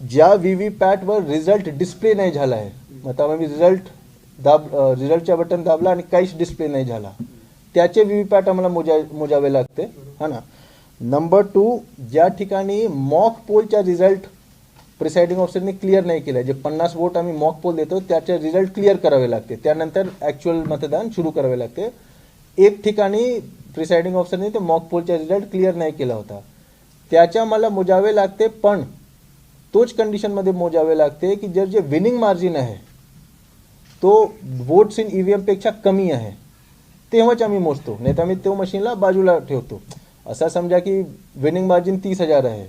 ज्या V V पॅटवर result display नाही झाला आहे आता मी रिझल्ट दाब रिझल्टच्या बटन दाबला आणि काहीच डिस्प्ले नाही झाला. त्याचे व्ही व्ही पॅट आम्हाला मोजा मोजावे लागते हा ना? नंबर टू ज्या ठिकाणी मॉक पोलच्या रिझल्ट प्रिसाइडिंग ऑफिसरने क्लिअर नाही केलं जे पन्नास वोट आम्ही मॉक पोल देतो त्याचे रिझल्ट क्लिअर करावे लागते. त्यानंतर ॲक्च्युअल मतदान सुरू करावे लागते. एक ठिकाणी प्रिसाइडिंग ऑफिसरने ते मॉक पोलचा रिझल्ट क्लिअर नाही केला होता. त्याच्या मला मोजावे लागते पण तोच कंडिशनमध्ये मोजावे लागते की जर जे विनिंग मार्जिन आहे तो वोट्स इन ई व्ही एमपेक्षा कमी आहे तेव्हाच आम्ही मोजतो. नाही तर आम्ही तो मशीनला बाजूला ठेवतो. असा समजा की विनिंग मार्जिन तीस हजार आहे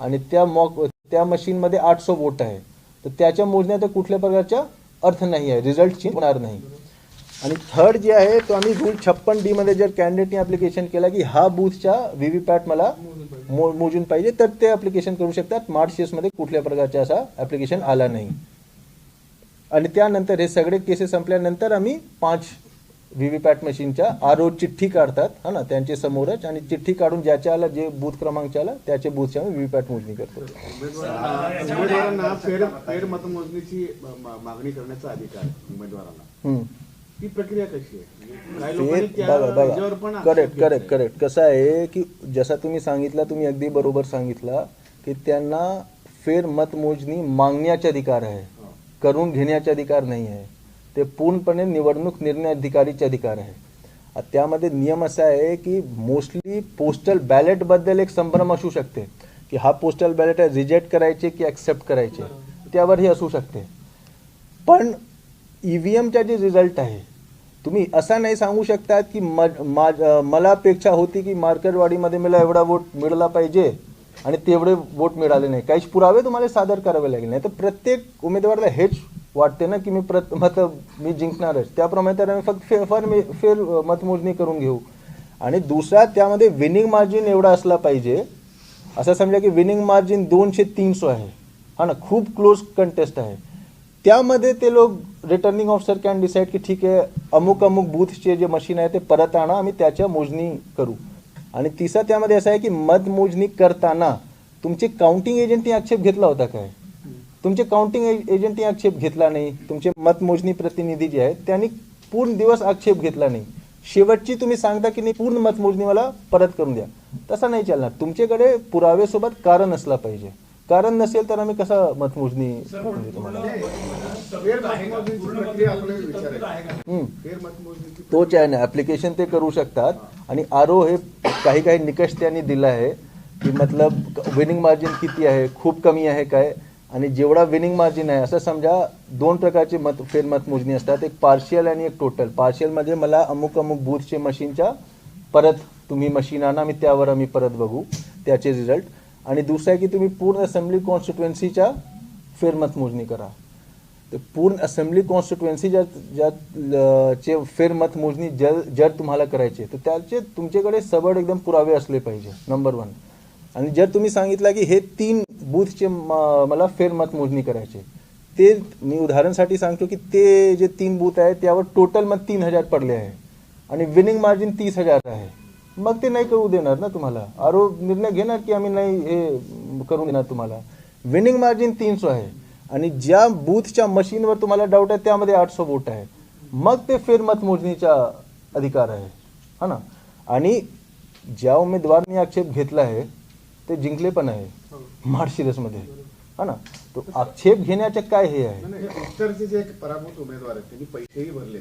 आणि त्या मॉक त्या मशीनमध्ये आठशे वोट आहे तर त्याच्या मोजण्यात कुठल्या प्रकारचा अर्थ नाही आहे. रिझल्ट होणार नाही. आणि थर्ड जे आहे तो आम्ही रूल छप्पन डी मध्ये जर कॅन्डिडेटने ॲप्लिकेशन केला की हा बूथचा व्ही व्ही पॅट मला मो मोजून पाहिजे तर ते ॲप्लिकेशन करू शकतात. मार्च मध्ये कुठल्या प्रकारचा असा ॲप्लिकेशन आला नाही. आणि त्यानंतर हे सगळे केसेस संपल्यानंतर आम्ही पाच व्ही व्ही पॅट मशीनच्या आर ओ चिठ्ठी काढतात हा ना? त्यांचे समोरच. आणि चिठ्ठी काढून ज्याच्या आला जे बूथ क्रमांकच्या आला त्याचे बूथची आम्ही व्ही पॅट मोजणी करतो. उमेदवारांना फेर फेर मतमोजणीची म- मागणी करण्याचा अधिकार उमेदवारांना. प्रक्रिया कशी आहे? बघा बघा. करेक्ट. करेक्ट करेक्ट कसं आहे की जसा तुम्ही सांगितलं तुम्ही अगदी बरोबर सांगितलं की त्यांना फेर मतमोजणी मागण्याचे अधिकार आहे. करून घेण्याचे अधिकार नाही आहे. ते पूर्णपणे निवडणूक निर्णय अधिकारीचे अधिकार आहे. त्यामध्ये नियम असा आहे की मोस्टली पोस्टल बॅलेटबद्दल एक संभ्रम असू शकते. की हा पोस्टल बॅलेट आहे रिजेक्ट करायचे की ॲक्सेप्ट करायचे. त्यावरही असू शकते. पण ई व्ही एमचा जे रिझल्ट आहे तुम्ही असा नाही सांगू शकतात की म- मला अपेक्षा होती की मार्केटवाडीमध्ये मला एवढा वोट मिळाला पाहिजे आणि तेवढे वोट मिळाले नाही. काहीच पुरावे तुम्हाला सादर करावे लागेल. नाही तर प्रत्येक उमेदवाराला हेच वाटते ना की मी प्रत मत मी जिंकणारच त्याप्रमाणे तर आम्ही फक्त फेरफार मी- फेर मतमोजणी करून घेऊ. आणि दुसरा त्यामध्ये विनिंग मार्जिन एवढा असला पाहिजे असं समजा की विनिंग मार्जिन दोनशे तीनशे आहे. हा ना खूप क्लोज कंटेस्ट आहे. त्यामध्ये ते लोक रिटर्निंग ऑफिसर कॅन डिसाईड की ठीक आहे अमुक अमुक बूथचे जे मशीन आहे ते परत आणा आम्ही त्याच्या मोजणी करू. आणि तिसरा त्यामध्ये असं आहे की मतमोजणी करताना तुमचे काउंटिंग एजंटनी आक्षेप घेतला होता काय? तुमचे काउंटिंग एजंटनी आक्षेप घेतला नाही. तुमचे मतमोजणी प्रतिनिधी जे आहेत त्यांनी पूर्ण दिवस आक्षेप घेतला नाही. शेवटची तुम्ही सांगता की नाही पूर्ण मतमोजणी मला परत करून द्या. तसा नाही चालणार. तुमच्याकडे पुरावेसोबत कारण असला पाहिजे. कारण नसेल तर आम्ही कसं मतमोजणी तोच आहे ना ॲप्लिकेशन ते करू शकतात. आणि आर ओ हे काही काही निकष त्यांनी दिला आहे की मतलब विनिंग मार्जिन किती आहे खूप कमी आहे काय? आणि जेवढा विनिंग मार्जिन आहे असं समजा दोन प्रकारचे मत फेर मतमोजणी असतात. एक पार्शियल आणि एक टोटल पार्शियलमध्ये मला अमुक अमुक बूथचे मशीनच्या परत तुम्ही मशीन आणा मी त्यावर आम्ही परत बघू त्याचे रिझल्ट आणि दुसरं आहे की तुम्ही पूर्ण असेंब्ली कॉन्स्टिट्युएन्सीच्या फेरमतमोजणी करा. तर पूर्ण असेंब्ली कॉन्स्टिट्युएन्सी ज्या ज्या ल- चे फेरमतमोजणी जर जर तुम्हाला करायचे तर त्याचे तुमच्याकडे सबळ एकदम पुरावे असले पाहिजे नंबर वन आणि जर तुम्ही सांगितलं की हे तीन बूथचे म- मला फेरमतमोजणी करायचे ते मी उदाहरणसाठी सांगतो की ते जे तीन बूथ आहे त्यावर टोटल मग तीन हजार पडले आहे. आणि विनिंग मार्जिन तीस हजार आहे. मग ते नाही करू देणार ना तुम्हाला. आरो निर्णय घेणार की आम्ही नाही हे करून देणार तुम्हाला. विनिंग मार्जिन तीनशे आहे. आणि ज्या बूथच्या मशीनवर तुम्हाला डाऊट आहे त्यामध्ये आठशे वोट आहे. मग ते फेर मतमोजणीचा अधिकार आहे. हा ना? आणि ज्या उमेदवारांनी आक्षेप घेतला आहे ते जिंकले पण आहे. माळशिरसमध्ये हा ना? तो आक्षेप घेण्याचं काय हे आहे? जे पराभूत उमेदवार आहेत त्यांनी पैसेही भरले.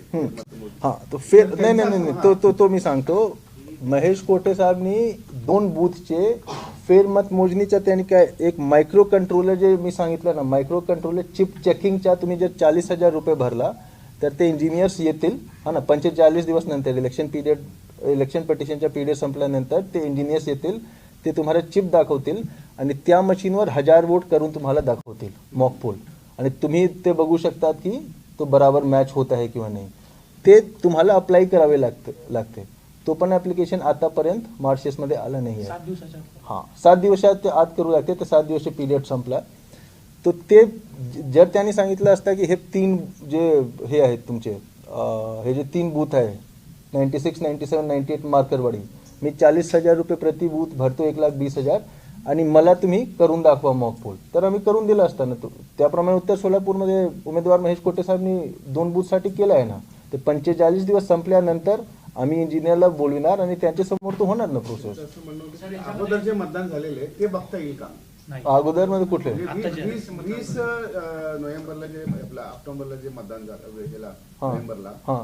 हा तो फेर नाही नाही नाही तो तो मी सांगतो. महेश कोटे साहेबनी दोन बूथचे फेर मतमोजणीच्या त्यांनी काय एक मायक्रो कंट्रोलर जे मी सांगितलं ना मायक्रो कंट्रोलर चिप चेकिंगच्या तुम्ही जर चाळीस हजार रुपये भरला तर ते इंजिनियर्स येतील. हा ना पंचेचाळीस दिवस नंतर इलेक्शन पिरियड इलेक्शन पटिशनच्या पिरियड संपल्यानंतर ते इंजिनियर्स येतील ते तुम्हाला चिप दाखवतील आणि त्या मशीनवर हजार वोट करून तुम्हाला दाखवतील मॉक पोल आणि तुम्ही ते बघू शकतात की तो बराबर मॅच होत आहे किंवा नाही. ते तुम्हाला अप्लाय करावे लागते लागते. तो पण ॲप्लिकेशन आतापर्यंत मार्चेसमध्ये आलं नाही आहे. हां सात दिवसात ते आत करू लागते तर सात दिवसाचे पिरियड संपला. तर ते जर त्यांनी सांगितलं असतं की हे तीन जे हे आहेत तुमचे हे जे तीन बूथ आहे ninety six ninety seven ninety eight Markarwadi मी चाळीस हजार रुपये प्रति बूथ भरतो एक लाख बीस हजार आणि मला तुम्ही करून दाखवा मॉक पोल तर आम्ही करून दिलं असताना तो त्याप्रमाणे उत्तर सोलापूरमध्ये उमेदवार महेश कोटे साहेबनी दोन बूथसाठी केलं आहे ना ते पंचेचाळीस दिवस संपल्यानंतर आम्ही इंजिनियरला बोलविणार आणि त्यांच्यासमोर तो होणार ना प्रोसेस असं म्हणणं होतं की अगोदर जे मतदान झालेले ते बघता येईल का? नाही. अगोदरमध्ये कुठले म्हणजे वीस वीस वीस अं, नोव्हेंबरला जे आपलं ऑक्टोबरला जे मतदान झालं हा. नोव्हेंबरला हां.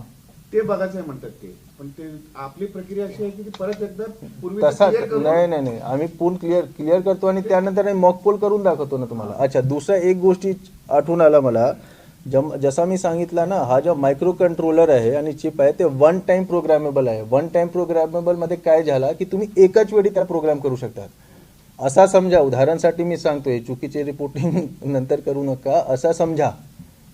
ते बघायचं आहे म्हणतात ते. पण ते आपली प्रक्रिया अशी आहे की ती परत एकदा पूर्वी तसा नाही नाही नाही. आम्ही पूर्ण क्लिअर क्लिअर करतो आणि त्यानंतर मॉक पोल करून दाखवतो ना तुम्हाला. अच्छा दुसरा एक गोष्टी आठवून आला मला. जम जसा मी सांगितला ना हा जो मायक्रो कंट्रोलर आहे आणि चिप आहे ते वन टाईम प्रोग्रामेबल आहे. वन टाईम प्रोग्रामेबलमध्ये काय झाला की तुम्ही एकाच वेळी त्या प्रोग्राम करू शकतात. असा समजा उदाहरणसाठी मी सांगतोय चुकीचे रिपोर्टिंग नंतर करू नका. असा समजा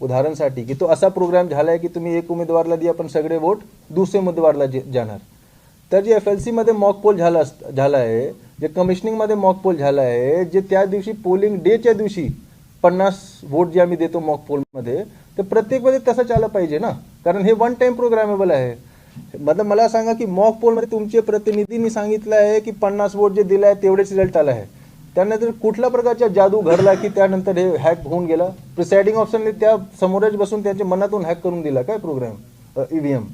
उदाहरणसाठी की तो असा प्रोग्राम झालाय की तुम्ही एक उमेदवारला दिया पण सगळे वोट दुसरे उमेदवारला जे- जाणार. तर जे एफ एल सीमध्ये मॉक पोल झाला झाला आहे जे कमिशनिंगमध्ये मॉक पोल झाला आहे जे त्या दिवशी पोलिंग डेच्या दिवशी पन्नास वोट जे आम्ही देतो मॉक पोलमध्ये तर प्रत्येकमध्ये तसंच आलं पाहिजे ना? कारण हे वन टाइम प्रोग्रामेबल आहे. मतलब मला सांगा की मॉक पोलमध्ये तुमचे प्रतिनिधींनी सांगितलं आहे की पन्नास वोट जे दिलं आहे तेवढेच रिझल्ट आला आहे. त्यानंतर कुठल्या प्रकारचा जादू घडला की त्यानंतर हे हॅक होऊन गेला? प्रिसाइडिंग ऑप्शनने त्या समोरच बसून त्यांच्या मनातून हॅक करून दिला काय प्रोग्राम ईव्हीएम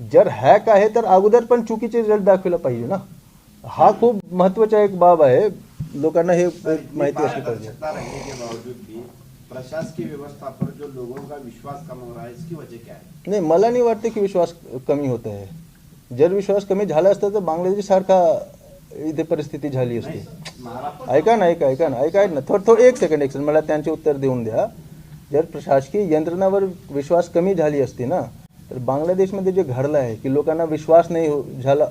जर हॅक आहे तर अगोदर पण चुकीचे रिझल्ट दाखवला पाहिजे ना? हा खूप महत्त्वाचा एक बाब आहे. लोकांना हे माहिती असली पाहिजे. प्रशासकीय व्यवस्था पर जो लोगों का विश्वास कम हो रहा है इसकी वजह क्या है? नाही मला नाही वाटते की विश्वास कमी होत आहे. जर विश्वास कमी झाला असता तर बांगलादेश सारखा इथे परिस्थिती झाली असती. ऐका ना ऐका ऐका ना ऐका ना. थोडं थोडं एक सेकंड एक सेकंड मला त्यांचे उत्तर देऊन द्या. जर प्रशासकीय यंत्रणावर विश्वास कमी झाली असती ना तर बांगलादेशमध्ये जे घडलं आहे की लोकांना विश्वास नाही हो-, झाला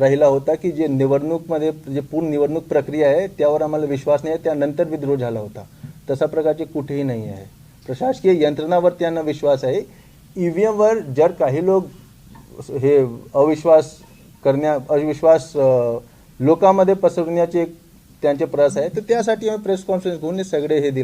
राहिला होता की जे निवडणूकमध्ये जे पूर्ण निवडणूक प्रक्रिया आहे त्यावर आम्हाला विश्वास नाही आहे त्यानंतर विद्रोह झाला होता. तसा प्रकारचे कुठेही नाही आहे. प्रशासकीय यंत्रणावर त्यांना विश्वास आहे. ईव्हीएमवर जर काही लोक हे अविश्वास करण्या अविश्वास लोकांमध्ये पसरवण्याचे त्यांचे प्रयास आहे तर त्यासाठी आम्ही प्रेस कॉन्फरन्स घेऊन हे सगळे हे दिले.